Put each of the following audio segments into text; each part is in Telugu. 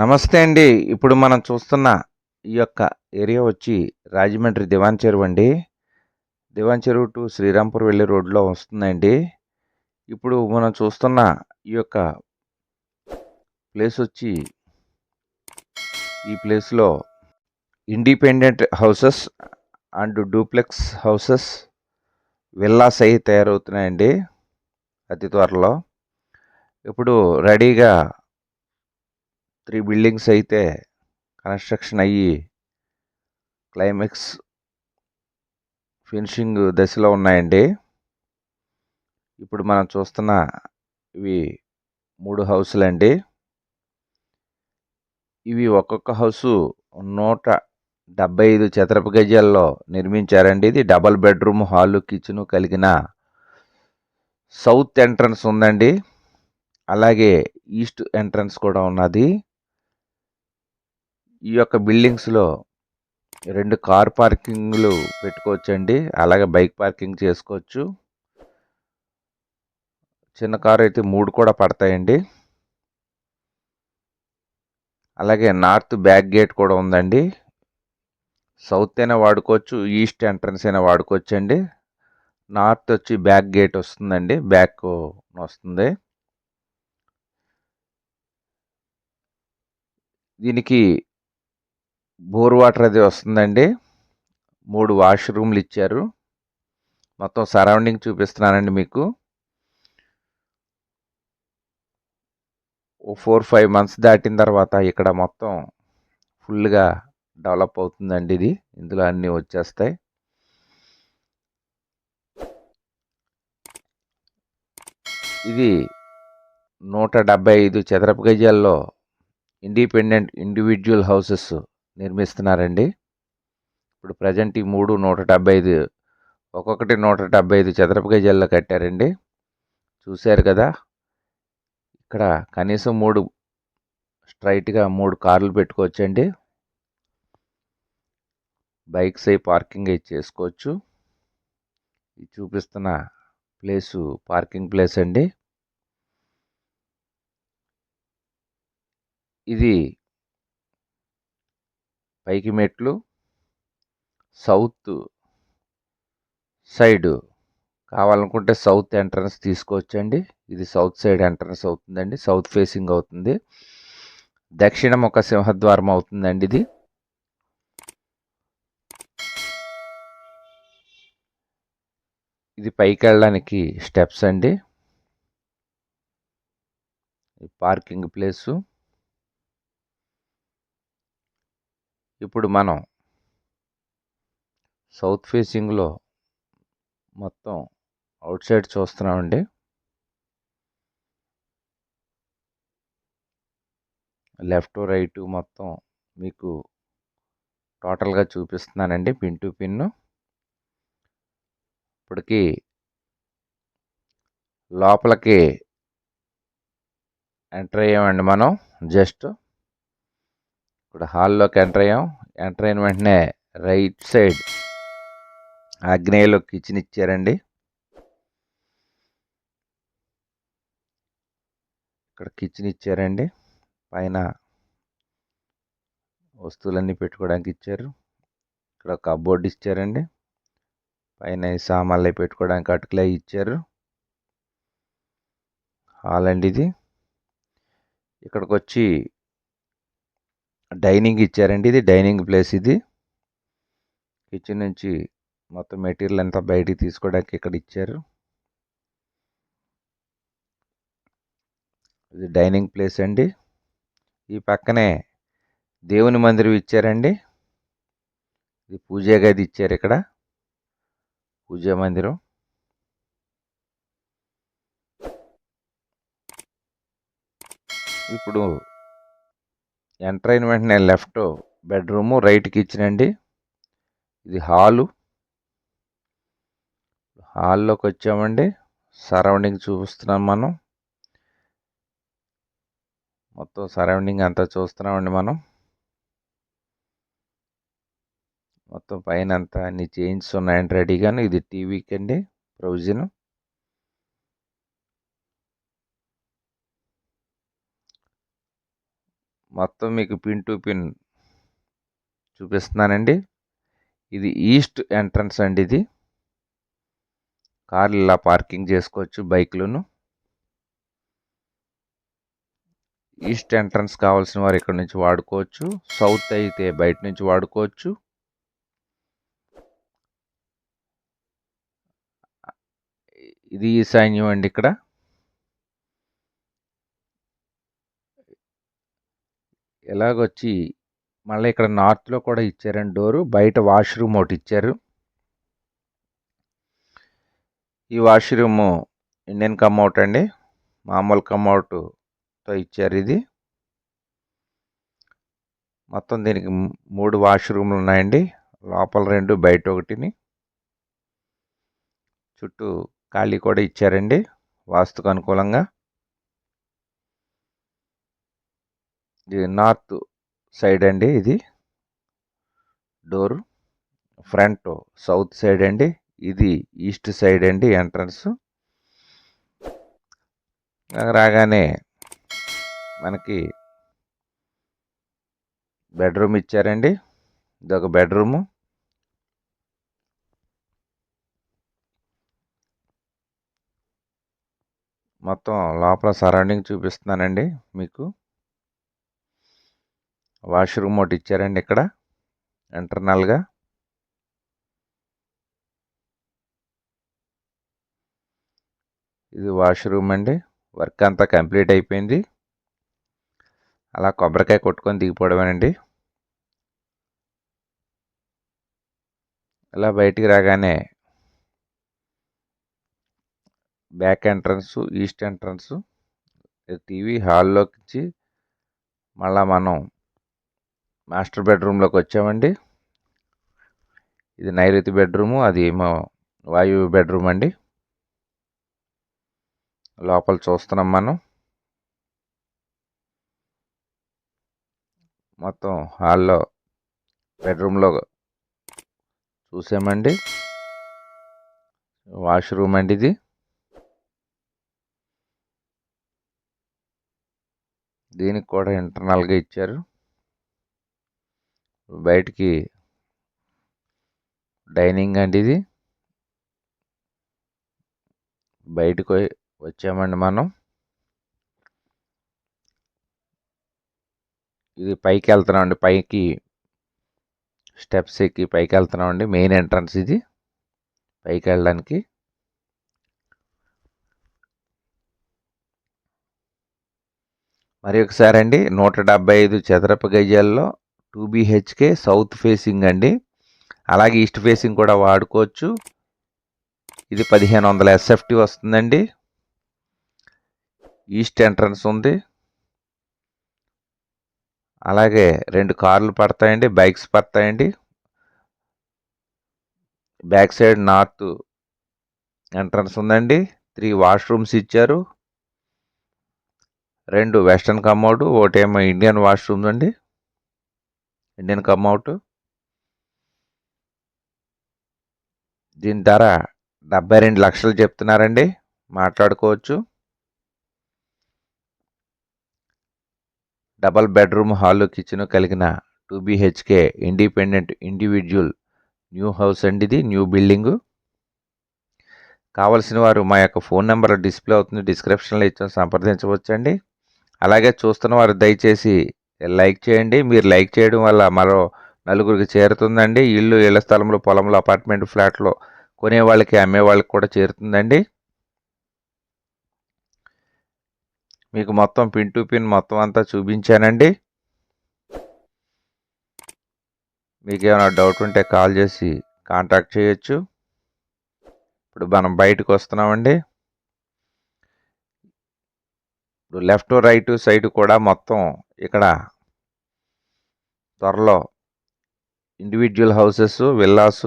నమస్తే అండి. ఇప్పుడు మనం చూస్తున్న ఈ యొక్క ఏరియా వచ్చి రాజమండ్రి దివాన్ చెరువు అండి. దివాన్ చెరువు టు శ్రీరాంపూర్ వెళ్ళే రోడ్లో వస్తుందండి. ఇప్పుడు మనం చూస్తున్న ఈ యొక్క ప్లేస్ వచ్చి ఈ ప్లేస్లో independent houses and duplex houses villas అయి తయారవుతున్నాయండి. అతి త్వరలో. ఇప్పుడు రెడీగా త్రీ బిల్డింగ్స్ అయితే కన్స్ట్రక్షన్ అయ్యి క్లైమాక్స్ ఫినిషింగ్ దశలో ఉన్నాయండి. ఇప్పుడు మనం చూస్తున్న ఇవి మూడు హౌసులు అండి ఇవి ఒక్కొక్క హౌసు నూట డెబ్బై ఐదు చదరపు గజాల్లో నిర్మించారండి. ఇది డబల్ బెడ్రూమ్ హాలు కిచెన్ కలిగిన సౌత్ ఎంట్రన్స్ ఉందండి. అలాగే ఈస్ట్ ఎంట్రన్స్ కూడా ఉన్నది. ఈ యొక్క బిల్డింగ్స్లో రెండు కార్ పార్కింగ్లు పెట్టుకోవచ్చండి. అలాగే బైక్ పార్కింగ్ చేసుకోవచ్చు. చిన్న కారు అయితే మూడు కూడా పడతాయండి. అలాగే నార్త్ బ్యాక్ గేట్ కూడా ఉందండి. సౌత్ అయినా వాడుకోవచ్చు ఈస్ట్ ఎంట్రన్స్ అయినా వాడుకోవచ్చు అండి నార్త్ వచ్చి బ్యాక్ గేట్ వస్తుందండి బ్యాక్ వస్తుంది. దీనికి బోర్ వాటర్ అది వస్తుందండి. మూడు వాష్రూమ్లు ఇచ్చారు. మొత్తం సరౌండింగ్ చూపిస్తున్నానండి మీకు. ఓ ఫోర్ ఫైవ్ మంత్స్ దాటిన తర్వాత ఇక్కడ మొత్తం ఫుల్గా డెవలప్ అవుతుందండి ఇది. ఇందులో అన్నీ వచ్చేస్తాయి. ఇది నూట డెబ్బై ఐదు చదరపు గజాల్లో ఇండిపెండెంట్ ఇండివిజువల్ హౌసెస్ నిర్మిస్తున్నారండి. ఇప్పుడు ప్రజెంట్ ఈ మూడు నూట డెబ్బై ఐదు ఒక్కొక్కటి నూట డెబ్బై ఐదు చదరపు గజాల్లో కట్టారండి. చూశారు కదా? ఇక్కడ కనీసం మూడు స్ట్రైట్గా మూడు కార్లు పెట్టుకోవచ్చండి. బైక్స్ అయి పార్కింగ్ అయి చేసుకోవచ్చు. ఇది చూపిస్తున్న ప్లేసు పార్కింగ్ ప్లేస్ అండి ఇది పైకి మెట్లు సౌత్ సైడ్. కావాలనుకుంటే సౌత్ ఎంట్రన్స్ తీసుకోవచ్చండి. ఇది సౌత్ సైడ్ ఎంట్రన్స్ అవుతుందండి. సౌత్ ఫేసింగ్ అవుతుంది. దక్షిణం ఒక సింహద్వారం అవుతుందండి ఇది. ఇది పైకి వెళ్ళడానికి స్టెప్స్ అండి. Parking place. ఇప్పుడు మనం సౌత్ ఫేసింగ్లో మొత్తం అవుట్ సైడ్ చూస్తున్నామండి. లెఫ్ట్ రైట్ మొత్తం మీకు టోటల్గా చూపిస్తున్నానండి పిన్ టు పిన్ ఇప్పటికి లోపలికి ఎంటర్ అయ్యామండి మనం జస్ట్ ఇప్పుడు హాల్లోకి ఎంటర్ అయ్యాం. ఎంటర్ అయిన వెంటనే రైట్ సైడ్ ఆగ్నేయలో కిచెన్ ఇచ్చారండి. ఇక్కడ కిచెన్ ఇచ్చారండి. పైన వస్తువులన్నీ పెట్టుకోవడానికి ఇచ్చారు. ఇక్కడ ఒక కబోర్డ్ ఇచ్చారండి. పైన సామాన్లు అవి పెట్టుకోవడానికి అటుకులు ఇచ్చారు. హాల్ అండి ఇది. ఇక్కడికి వచ్చి డైనింగ్ ఇచ్చారండి ఇది డైనింగ్ ప్లేస్ ఇది. కిచెన్ నుంచి మొత్తం మెటీరియల్ అంతా బయటికి తీసుకోవడానికి ఇక్కడ ఇచ్చారు. ఇది డైనింగ్ ప్లేస్ అండి. ఈ పక్కనే దేవుని మందిరం ఇచ్చారండి. ఇది పూజా గది ఇచ్చారు ఇక్కడ. పూజా మందిరం. ఇప్పుడు ఎంటర్ అయిన వెంటనే లెఫ్ట్ బెడ్రూము రైట్ కిచెన్ అండి ఇది హాలు హాల్లోకి వచ్చామండి. సరౌండింగ్ చూపిస్తున్నాం మనం. మొత్తం సరౌండింగ్ అంతా చూస్తున్నామండి మనం. మొత్తం పైన అంతా అన్ని చేంజ్స్ ఉన్నాయండి రెడీగాను ఇది టీవీకి అండి ప్రొవిజన్ మొత్తం మీకు పిన్ టు పిన్ చూపిస్తున్నానండి. ఇది ఈస్ట్ ఎంట్రన్స్ అండి ఇది. కార్లు ఇలా పార్కింగ్ చేసుకోవచ్చు బైక్లను. ఈస్ట్ ఎంట్రన్స్ కావాల్సిన వారు ఇక్కడ నుంచి వాడుకోవచ్చు. సౌత్ అయితే బయట నుంచి వాడుకోవచ్చు. ఇది ఈ సైన్యం అండి ఇక్కడ. ఎలాగొచ్చి మళ్ళీ ఇక్కడ నార్త్లో కూడా ఇచ్చారండి డోరు బయట వాష్రూమ్ ఒకటి ఇచ్చారు. ఈ వాష్రూమ్ ఇండియన్ కమ్అవుట్ అండి మామూలు కమ్అవుట్తో ఇచ్చారు ఇది. మొత్తం దీనికి మూడు వాష్రూమ్లు ఉన్నాయండి లోపల రెండు బయట ఒకటిని. చుట్టూ ఖాళీ కూడా ఇచ్చారండి వాస్తుకు అనుకూలంగా ఇది నార్త్ సైడ్ అండి ఇది. డోరు. ఫ్రంట్ సౌత్ సైడ్ అండి. ఇది ఈస్ట్ సైడ్ అండి ఎంట్రన్స్. రాగానే మనకి బెడ్రూమ్ ఇచ్చారండి. ఇదొక బెడ్రూము. మొత్తం లోపల సరౌండింగ్ చూపిస్తున్నానండి మీకు. వాష్రూమ్ ఒకటి ఇచ్చారండి ఇక్కడ ఇంటర్నల్గా. ఇది వాష్రూమ్ అండి వర్క్ అంతా కంప్లీట్ అయిపోయింది. అలా కొబ్బరికాయ కొట్టుకొని దిగిపోవడమేనండి. ఇలా బయటికి రాగానే back entrance east entrance TV హాల్లోకి ఇచ్చి మళ్ళా మనం మాస్టర్ బెడ్రూమ్లోకి వచ్చామండి. ఇది నైరుతి బెడ్రూము అది మా వాయువు బెడ్రూమ్ అండి. లోపల చూస్తున్నాం మనం. మొత్తం హాల్లో బెడ్రూమ్లో చూసామండి. వాష్రూమ్ అండి ఇది. దీనికి కూడా ఇంటర్నల్గా ఇచ్చారు. బయటికి డైనింగ్ అండి ఇది. బయటకు వచ్చామండి మనం. ఇది పైకి వెళ్తున్నామండి పైకి స్టెప్స్ ఎక్కి పైకి వెళ్తున్నామండి మెయిన్ ఎంట్రన్స్ ఇది. పైకి వెళ్ళడానికి. మరి ఒకసారి అండి నూట డెబ్బై ఐదు చదరపు గజాల్లో టూ బీహెచ్కే సౌత్ ఫేసింగ్ అండి. అలాగే ఈస్ట్ ఫేసింగ్ కూడా వాడుకోవచ్చు. ఇది పదిహేను వందల ఎస్ఎఫ్టీ వస్తుందండి. ఈస్ట్ ఎంట్రన్స్ ఉంది. అలాగే రెండు కార్లు పడతాయండి బైక్స్ పడతాయండి. బ్యాక్ సైడ్ నార్త్ ఎంట్రన్స్ ఉందండి. త్రీ వాష్రూమ్స్ ఇచ్చారు. రెండు వెస్ట్రన్ కమోడ్ ఒకటేమో ఇండియన్ వాష్రూమ్స్ అండి. ఇండియన్ కమ్అవుట్ దీని ధర డెబ్బై రెండు లక్షలు చెప్తున్నారండి. మాట్లాడుకోవచ్చు. డబల్ బెడ్రూమ్ హాల్ కిచెన్ కలిగిన two BHK independent individual new house అండి ఇది న్యూ బిల్డింగు. కావలసిన వారు మా యొక్క ఫోన్ నెంబర్ డిస్ప్లే అవుతుంది డిస్క్రిప్షన్లో ఇచ్చిన సంప్రదించవచ్చండి. అలాగే చూస్తున్న వారు దయచేసి లైక్ చేయండి. మీరు లైక్ చేయడం వల్ల మరో నలుగురికి చేరుతుందండి. ఇల్లు ఇళ్ళ స్థలంలో పొలంలో అపార్ట్మెంట్ ఫ్లాట్లో కొనే వాళ్ళకి అమ్మే వాళ్ళకి కూడా చేరుతుందండి. మీకు మొత్తం పిన్ టు పిన్ మొత్తం అంతా చూపించానండి. మీకు ఏమైనా డౌట్ ఉంటే కాల్ చేసి కాంటాక్ట్ చేయొచ్చు. ఇప్పుడు మనం బయటకు వస్తున్నామండి. ఇప్పుడు లెఫ్ట్ రైట్ సైడ్ కూడా మొత్తం ఇక్కడ త్వరలో ఇండివిజువల్ హౌసెస్ విల్లాస్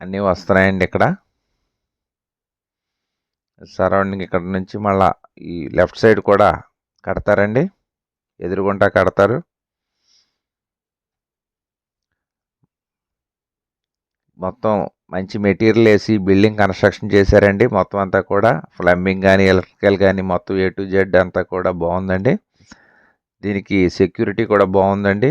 అన్నీ వస్తున్నాయండి ఇక్కడ. సరౌండింగ్ ఇక్కడ నుంచి మళ్ళా ఈ లెఫ్ట్ సైడ్ కూడా కడతారండి. ఎదురుగుంటా కడతారు. మొత్తం మంచి మెటీరియల్ వేసి బిల్డింగ్ కన్స్ట్రక్షన్ చేశారండి. మొత్తం అంతా కూడా ప్లంబింగ్ కానీ ఎలక్ట్రికల్ కానీ మొత్తం ఏ టు జెడ్ అంతా కూడా బాగుందండి దీనికి సెక్యూరిటీ కూడా బాగుందండి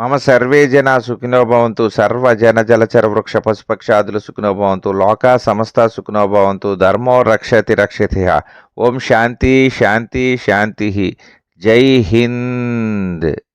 మమ సర్వే జన సుఖినోభవంతు సర్వ జన జలచర వృక్ష పశుపక్షాదులు సుఖినోభవంతు లోకా సమస్త సుఖినోభవంతు ధర్మో రక్షతి రక్షతి ఓం శాంతి శాంతి శాంతి. జై హింద్.